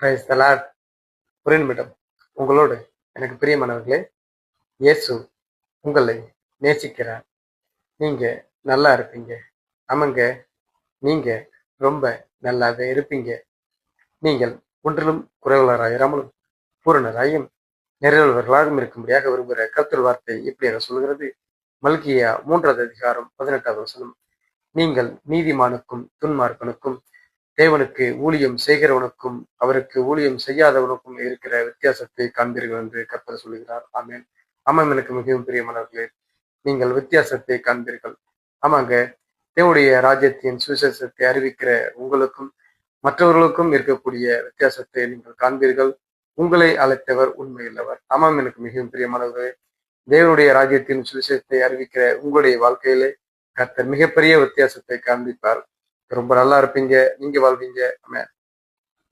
Praise the Lord உங்களோடு எனக்கு பிரியமானவர்களே இயேசு உங்களை நேசிக்கிறார். நீங்க நல்லா இருப்பீங்க. ஆமாங்க நீங்க ரொம்ப நல்லாவே இருப்பீங்க. நீங்கள் ஒன்றிலும் குறைவுள்ளராயிராமலும் பூரணராயும் நிறைவர்களாகவும் இருக்கும்படியாக விரும்புகிற கருத்தல் வார்த்தை இப்படியாக சொல்கிறது மல்கியா மூன்றாவது அதிகாரம் பதினெட்டாவது வசனம். நீங்கள் நீதிமானுக்கும் துன்மார்க்கனுக்கும் தேவனுக்கு ஊழியம் செய்கிறவனுக்கும் அவருக்கு ஊழியம் செய்யாதவனுக்கும் இருக்கிற வித்தியாசத்தை காண்பீர்கள் என்று கர்த்தர் சொல்லுகிறார். ஆமேன். ஆமாம் எனக்கு மிகவும் பிரியமானவர்களே நீங்கள் வித்தியாசத்தை காண்பீர்கள். ஆமாங்க தேவனுடைய ராஜ்யத்தின் சுவிசேஷத்தை அறிவிக்கிற உங்களுக்கும் மற்றவர்களுக்கும் இருக்கக்கூடிய வித்தியாசத்தை நீங்கள் காண்பீர்கள். உங்களை அழைத்தவர் உண்மையுள்ளவர். ஆமாம் எனக்கு மிகவும் பிரியமானவர்களே தேவனுடைய ராஜ்யத்தின் சுவிசேஷத்தை அறிவிக்கிற உங்களுடைய வாழ்க்கையிலே கர்த்தர் மிகப்பெரிய வித்தியாசத்தை காண்பிப்பார். ரொம்ப நல்லா இருப்பீங்க. நீங்க வாழ்வீங்க. ஆமென்.